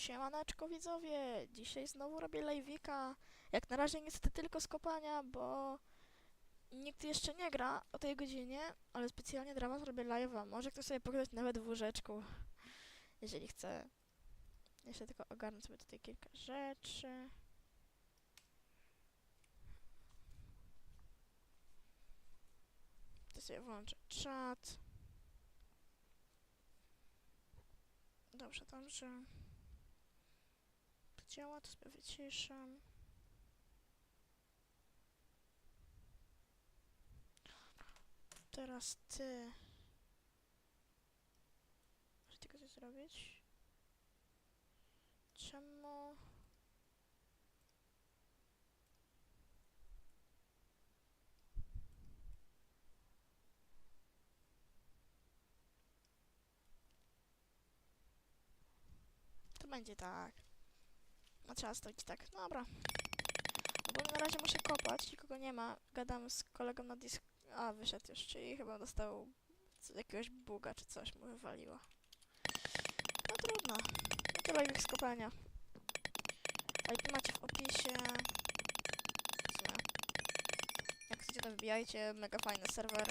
Siemaneczko widzowie, dzisiaj znowu robię live'ika. Jak na razie niestety tylko z kopania, bo nikt jeszcze nie gra o tej godzinie, ale specjalnie dla was robię live'a. Może ktoś sobie pograć nawet w łóżeczku, jeżeli chce. Jeszcze tylko ogarnę sobie tutaj kilka rzeczy. To sobie włączę czat. Dobrze, dobrze. Działa, to sobie wyciszam. Teraz ty. Muszę tylko coś zrobić. Czemu? Będzie tak. No trzeba stoić tak. Dobra. Ogólnie na razie muszę kopać, nikogo nie ma. Gadam z kolegą na disk... A, wyszedł już, czyli chyba dostał jakiegoś buga czy coś mu wywaliło. No trudno. No to live z kopania. IP macie w opisie. Jak chcecie to wbijajcie, mega fajny serwer.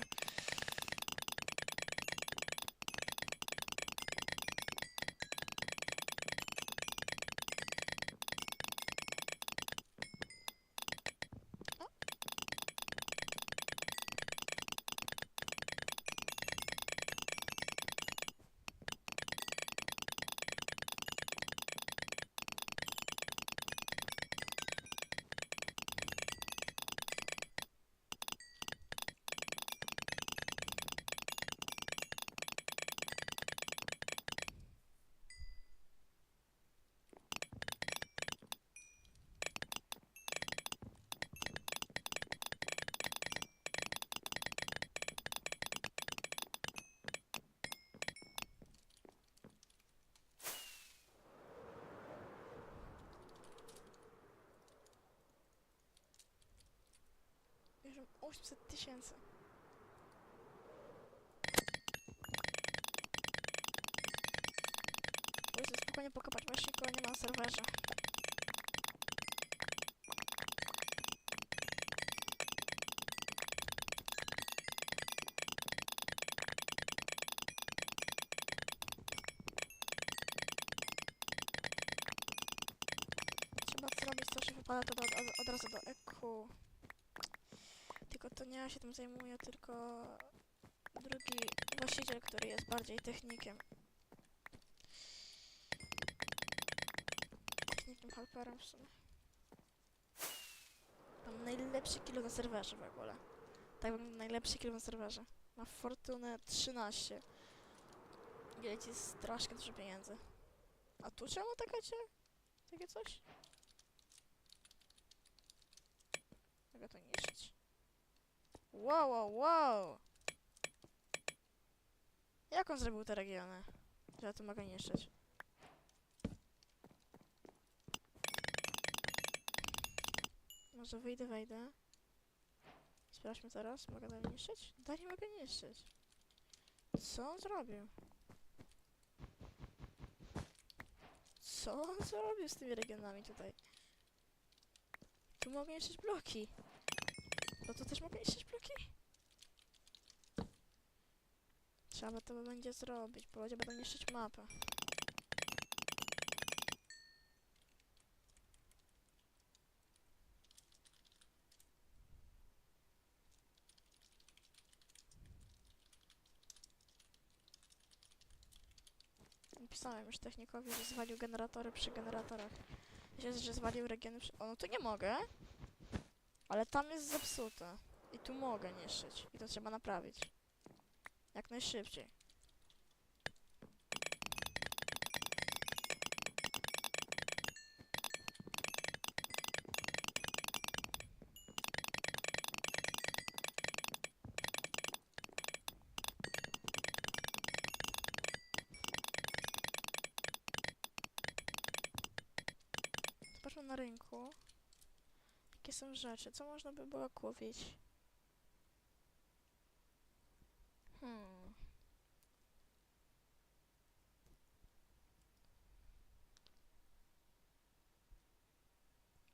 Bierzemy 800 tysięcy. Muszę spokojnie pokopać, właśnie kogo nie ma na serwerze. Trzeba zrobić coś, wypada to do, od, od razu do EQ. Tylko to nie ja się tym zajmuję, tylko drugi właściciel, który jest bardziej technikiem. Technikiem helperem w sumie. Mam najlepszy kilo na serwerze w ogóle. Tak, mam najlepszy kilo na serwerze. Ma fortunę 13. I leci strasznie dużo pieniędzy. A tu czemu takie, takie coś? Mogę to niszczyć. Wow, wow, wow! Jak on zrobił te regiony? Że tu mogę niszczyć. Może wyjdę, wejdę. Sprawdźmy teraz. Mogę dalej niszczyć? Dalej mogę niszczyć. Co on zrobił? Co on zrobił z tymi regionami tutaj? Tu mogę niszczyć bloki. No to też mogę niszczyć bloki? Trzeba to będzie zrobić, bo ludzie będą niszczyć mapę. Napisałem już technikowi, że zwalił generatory przy generatorach. Że, że zwalił regiony przy... O, no to nie mogę. Ale tam jest zepsute. I tu mogę niszczyć. I to trzeba naprawić. Jak najszybciej. Na rynku. Jakie są rzeczy? Co można by było kupić? Hmm.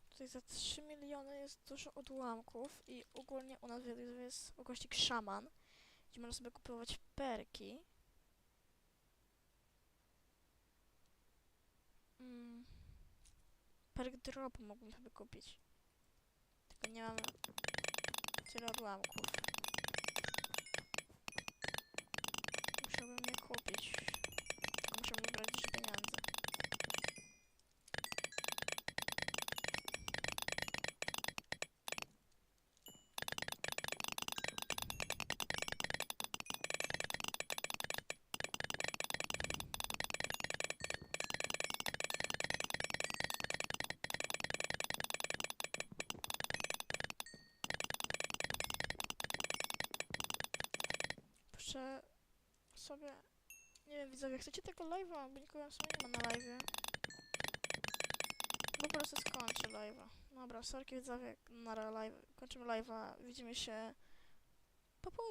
Tutaj za 3 miliony jest dużo odłamków i ogólnie u nas jest ukośnik szaman, gdzie można sobie kupować perki. Mm. Perk drop mógłbym sobie kupić. Tylko nie mamy tyle odłamków. Musiałbym je kupić. Proszę sobie... Nie wiem, widzowie, chcecie tego live'a? Bo nikogo w sumie nie ma na live'ie. Po prostu skończę live'a. Dobra, sorki widzowie, na live. Kończymy live'a. Widzimy się po południu.